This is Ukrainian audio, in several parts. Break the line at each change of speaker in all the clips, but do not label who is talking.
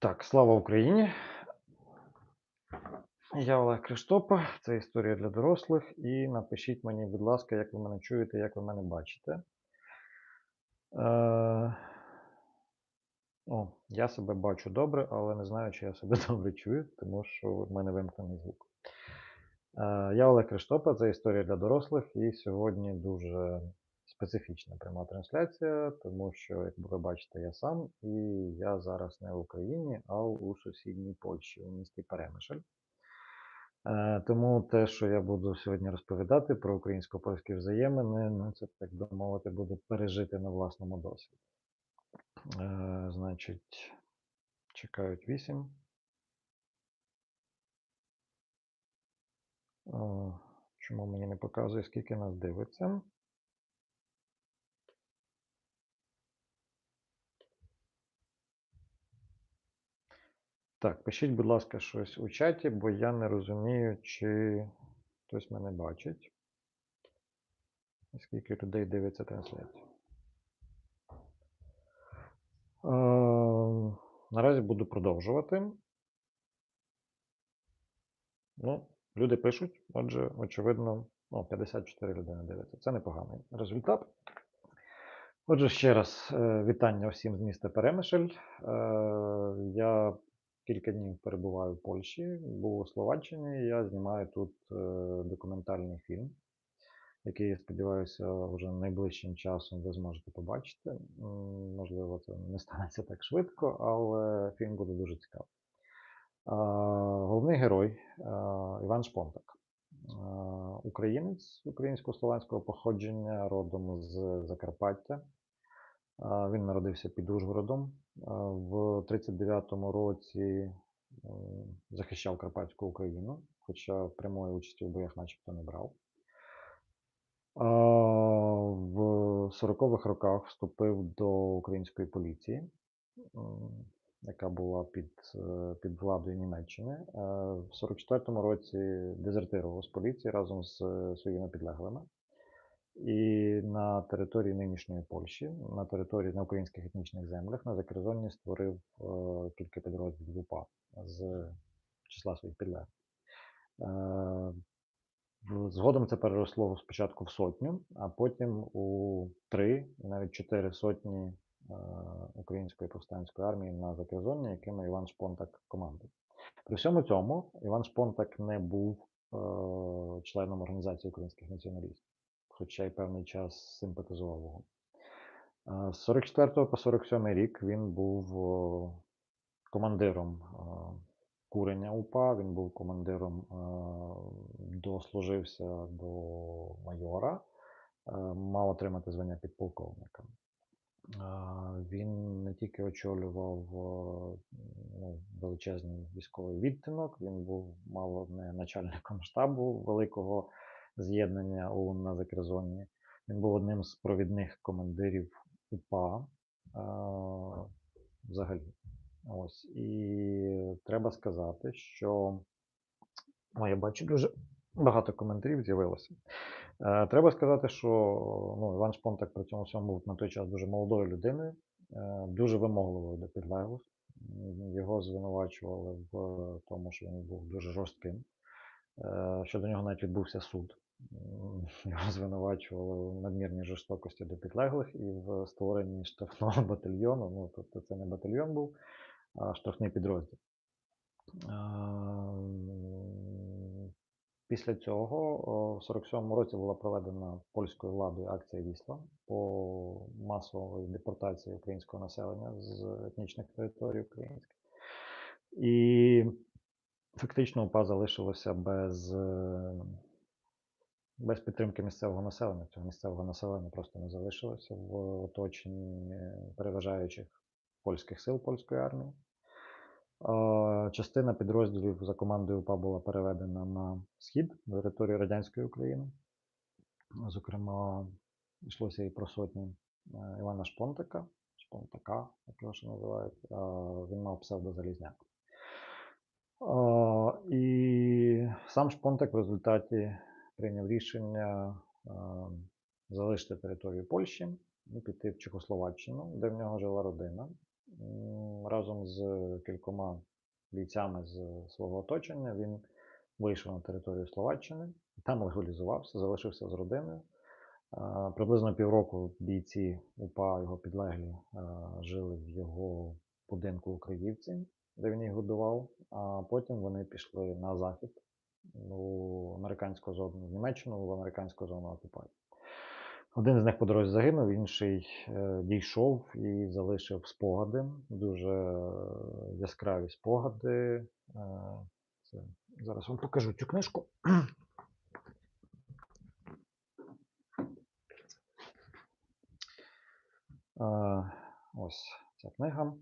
Так, слава Україні! Я Олег Криштопа, це історія для дорослих. І напишіть мені, будь ласка, як ви мене чуєте, як ви мене бачите. Е... О, я себе бачу добре, але не знаю, чи я себе добре чую, тому що в мене вимкнений звук. Е, Я Олег Криштопа, це історія для дорослих, і сьогодні дуже специфічна пряма трансляція, тому що, як ви бачите, я сам, і я зараз не в Україні, а у сусідній Польщі, у місті Перемишль. Е, Тому те, що я буду сьогодні розповідати про українсько-польські взаємини, ну це так би мовити, буде пережити на власному досвіді. Е, Значить, чекають 8. Чому мені не показує, скільки нас дивиться? Так, пишіть, будь ласка, щось у чаті, бо я не розумію, чи хтось мене бачить. Скільки людей дивиться трансляцію. Е, Наразі буду продовжувати. Ну, люди пишуть, отже, очевидно, ну, 54 людини дивиться. Це непоганий результат. Отже, ще раз е, вітання всім з міста Перемишль. Е, Я кілька днів перебуваю в Польщі, був у Словаччині. Я знімаю тут е, документальний фільм, який, я сподіваюся, вже найближчим часом ви зможете побачити. Можливо, це не станеться так швидко, але фільм буде дуже цікавий. Головний герой Іван Шпонтак. Українець українсько-словацького походження, родом з Закарпаття. Він народився під Ужгородом. В 39-му році захищав Карпатську Україну, хоча прямої участі в боях начебто не брав. В 40-х роках вступив до української поліції, яка була під, е, під владою Німеччини. Е, В 44-му році дезертирував з поліції разом з е, своїми підлеглими. І на території нинішньої Польщі, на території на українських етнічних землях, на Закерзонні створив е, кілька підрозділів УПА з числа своїх підлеглих. Е, Згодом це переросло спочатку в сотню, а потім у три навіть чотири сотні е, української повстанської армії на Закерзонні, якими Іван Шпонтак командував. При всьому цьому Іван Шпонтак не був е, членом організації українських націоналістів, хоча й певний час симпатизував. Е, З 44 по 47 рік він був командиром курення УПА, він був командиром, дослужився до майора, мав отримати звання підполковника. Він не тільки очолював ну, величезний військовий відтинок, він був мало не начальником штабу великого з'єднання ОУН на Закерзонні. Він був одним з провідних командирів УПА е, взагалі. Ось. І треба сказати, що О, я бачу дуже багато коментарів з'явилося. Е, Треба сказати, що ну, Іван Шпонтак при цьому всьому був на той час дуже молодою людиною, е, дуже вимогливою до підлеглих. Його звинувачували в тому, що він був дуже жорстким. Е, Щодо нього навіть відбувся суд. Його звинувачували в надмірній жорстокості до підлеглих і в створенні штрафного батальйону. Ну, тобто це не батальйон був, а штрафний підрозділ. Після цього в 47-му році була проведена польською владою акція Вісла по масовій депортації українського населення з етнічних територій українських. І фактично УПА залишилося без, е, без підтримки місцевого населення. Цього місцевого населення просто не залишилося в оточенні переважаючих польських сил польської армії. Частина підрозділів за командою УПА була переведена на схід, на територію радянської України. Зокрема, йшлося і про сотню е, Івана Шпонтака, Шпонтака, як його ще називають. Він мав псевдо Залізняк. І сам Шпонтак в результаті прийняв рішення залишити територію Польщі і піти в Чехословаччину, де в нього жила родина. разом з кількома бійцями з свого оточення він вийшов на територію Словаччини, там легалізувався, залишився з родиною. Приблизно півроку бійці УПА, його підлеглі, жили в його будинку у Криївці, де він їх годував, а потім вони пішли на захід у американську зону, в Німеччину, в американську зону окупації. Один з них по дорозі загинув, інший е, дійшов і залишив спогади, дуже яскраві спогади. Е, це, зараз вам покажу цю книжку. Е, Ось ця книга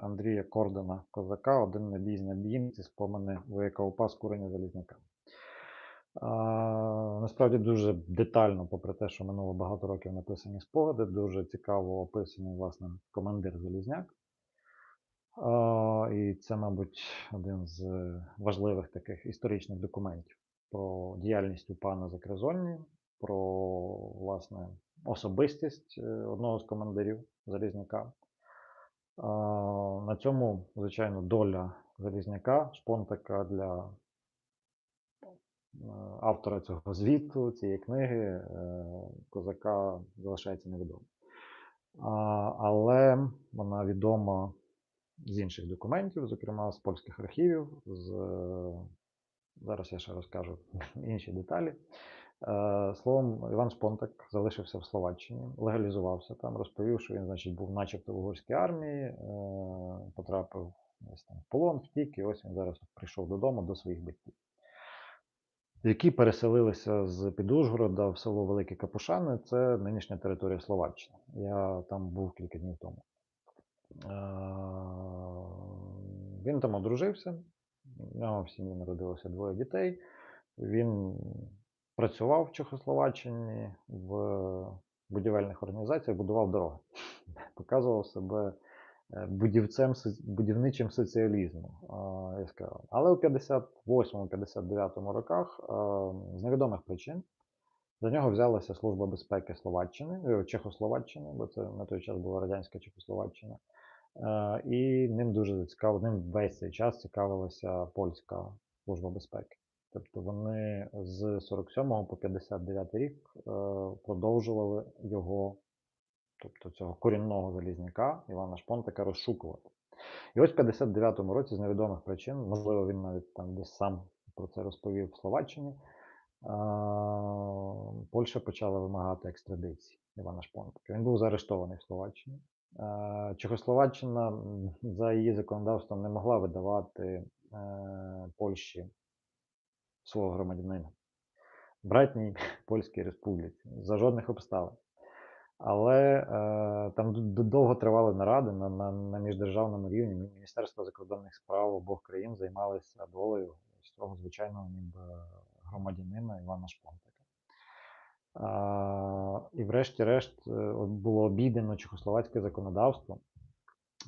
Андрія Кордона Козака Один набій з набієм ці спомини вояка УПА з курення Залізняка. Насправді дуже детально, попри те, що минуло багато років написані спогади, дуже цікаво описаний власне командир Залізняк. І це, мабуть, один з важливих таких історичних документів про діяльність УПА на Закризольні, про власне особистість е, одного з командирів Залізняка. На цьому, звичайно, доля Залізняка, шпонтака для е, автора цього звіту, цієї книги, е, козака залишається невідомо. А, Але вона відома з інших документів, зокрема з польських архівів. З... е, Зараз я ще розкажу інші деталі. Е, Словом, Іван Шпонтак залишився в Словаччині, легалізувався там, розповів, що він, значить, був начебто в угорській армії, е, потрапив десь там в полон, втік, і ось він зараз прийшов додому до своїх батьків, які переселилися з під Ужгорода в село Великі Капушани. Це нинішня територія Словаччини. Я там був кілька днів тому. Е, Він там одружився, в нього в сім'ї народилося двоє дітей. Він працював в Чехословаччині в будівельних організаціях, будував дороги. Показував себе е, будівцем, будівничим соціалізму. а, яскраво. Але у 58-59 роках е, з невідомих причин за нього взялася Служба безпеки Словаччини, е, Чехословаччини, бо це на той час була радянська Чехословаччина. І ним дуже зацікав, ним весь цей час цікавилася польська служба безпеки. Тобто вони з 47 по 59 рік е, продовжували його, тобто цього корінного залізняка Івана Шпонтика розшукувати. І ось в 59-му році з невідомих причин, можливо, він навіть там десь сам про це розповів в Словаччині. е, Польща почала вимагати екстрадиції Івана Шпонтика. Він був заарештований в Словаччині. Е, Чехословаччина за її законодавством не могла видавати Польщі свого громадянина братній Польській Республіці за жодних обставин. Але е, там довго тривали наради на, на, на міждержавному рівні. Мі- Міністерство закордонних справ обох країн займалися долею цього звичайного громадянина Івана Шпонтика. А, і врешті-решт е, було обійдено чехословацьке законодавство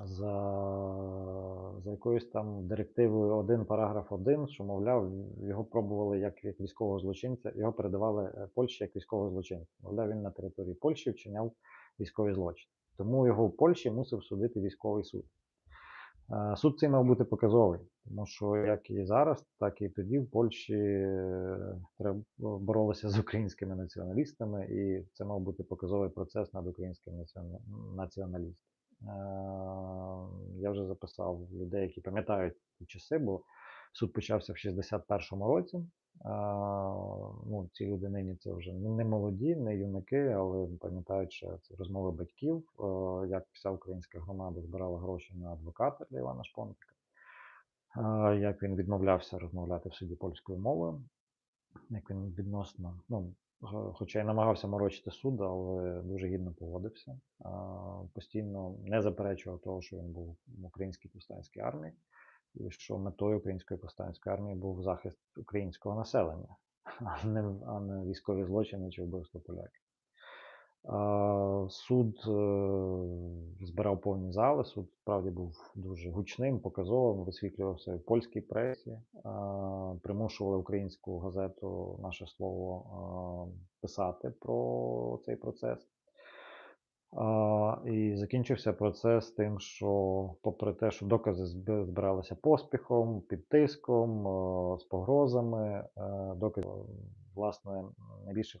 за, за якоюсь там директивою 1, параграф 1, що, мовляв, його пробували як, військового злочинця, його передавали е, Польщі як військового злочинця. Мовляв, він на території Польщі вчиняв військові злочини. Тому його в Польщі мусив судити військовий суд. Е, Суд цей мав бути показовий, тому що як і зараз, так і тоді в Польщі е, боролися з українськими націоналістами, і це мав бути показовий процес над українським націона- націоналістом. Е, Я вже записав людей, які пам'ятають ті часи, бо суд почався в 61-му році. Е, Ну, ці люди нині це вже не молоді, не юнаки, але пам'ятають, що це розмови батьків, е, як вся українська громада збирала гроші на адвоката для Івана Шпонтика, е, як він відмовлявся розмовляти в суді польською мовою, як він відносно, ну, хоча й намагався морочити суд, але дуже гідно поводився. е, Постійно не заперечував того, що він був в українській повстанській армії, і що метою української повстанської армії був захист українського населення, а не, а не військові злочини чи вбивство поляків. Суд е, збирав повні зали, суд справді був дуже гучним, показовим, висвітлювався в польській пресі, примушували українську газету наше слово писати про цей процес. І закінчився процес тим, що попри те, що докази збиралися поспіхом, під тиском, з погрозами, е, докази, власне, найбільших